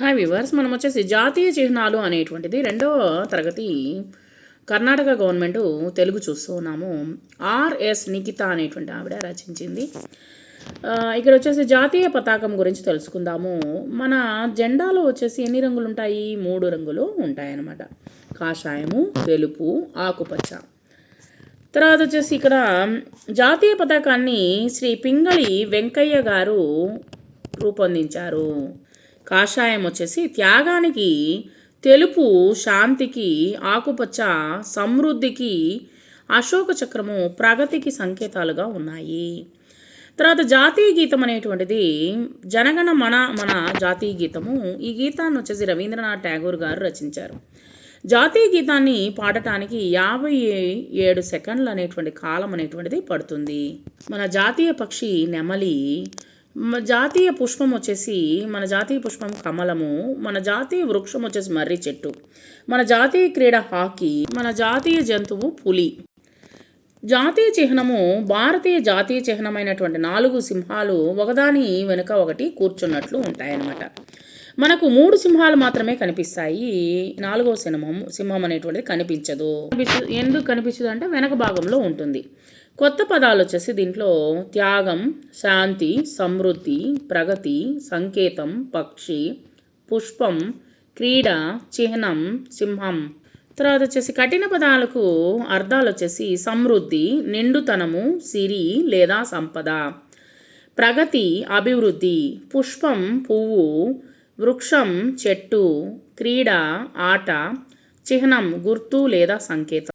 Hi viewers మనం వచ్చేసి జాతీయ చిహ్నాలు అనేటువంటిది రెండవ తరగతి కర్ణాటక గవర్నమెంట్ తెలుగు చూస్తూ ఉన్నాము. ఆర్ఎస్ నిఖిత అనేటువంటి ఆవిడ రచించింది. ఇక్కడ వచ్చేసి జాతీయ పతాకం గురించి తెలుసుకుందాము. మన జెండాలో వచ్చేసి ఎన్ని రంగులు ఉంటాయి మూడు రంగులు ఉంటాయన్నమాట. కాషాయము తెలుపు ఆకుపచ్చ. తర్వాత వచ్చేసి ఇక్కడ జాతీయ పతాకాన్ని శ్రీ పింగళి వెంకయ్య గారు రూపొందించారు. కాషాయం వచ్చేసి త్యాగానికి తెలుపు శాంతికి ఆకుపచ్చ సమృద్ధికి అశోక చక్రము ప్రగతికి సంకేతాలుగా ఉన్నాయి. తర్వాత జాతీయ గీతం అనేటువంటిది జనగణ మన మన జాతీయ గీతము. ఈ గీతాన్ని వచ్చేసి రవీంద్రనాథ్ ఠాగూర్ గారు రచించారు. జాతీయ గీతాన్ని పాడటానికి యాభై ఏడు సెకండ్లు అనేటువంటి కాలం అనేటువంటిది పడుతుంది. మన జాతీయ పక్షి నెమలి జాతీయ పుష్పం వచ్చేసి మన జాతీయ పుష్పం కమలము మన జాతీయ వృక్షం వచ్చేసి మర్రి చెట్టు మన జాతీయ క్రీడ హాకీ మన జాతీయ జంతువు పులి. జాతీయ చిహ్నము భారతీయ జాతీయ చిహ్నమైనటువంటి నాలుగు సింహాలు ఒకదాని వెనుక ఒకటి కూర్చున్నట్లు ఉంటాయన్నమాట. మనకు మూడు సింహాలు మాత్రమే కనిపిస్తాయి. నాలుగో సింహం సింహం అనేటువంటిది కనిపించదు. కనిపించదు ఎందుకు కనిపించదు అంటే వెనక భాగంలో ఉంటుంది. కొత్త పదాలు వచ్చేసి దీంట్లో త్యాగం శాంతి సమృద్ధి ప్రగతి సంకేతం పక్షి పుష్పం క్రీడ చిహ్నం సింహం. తర్వాత వచ్చేసి కఠిన పదాలకు అర్థాలు వచ్చేసి సమృద్ధి నిండుతనము సిరి లేదా సంపద. ప్రగతి అభివృద్ధి పుష్పం పువ్వు వృక్షం చెట్టు క్రీడ ఆట చిహ్నం గుర్తు లేదా సంకేతం.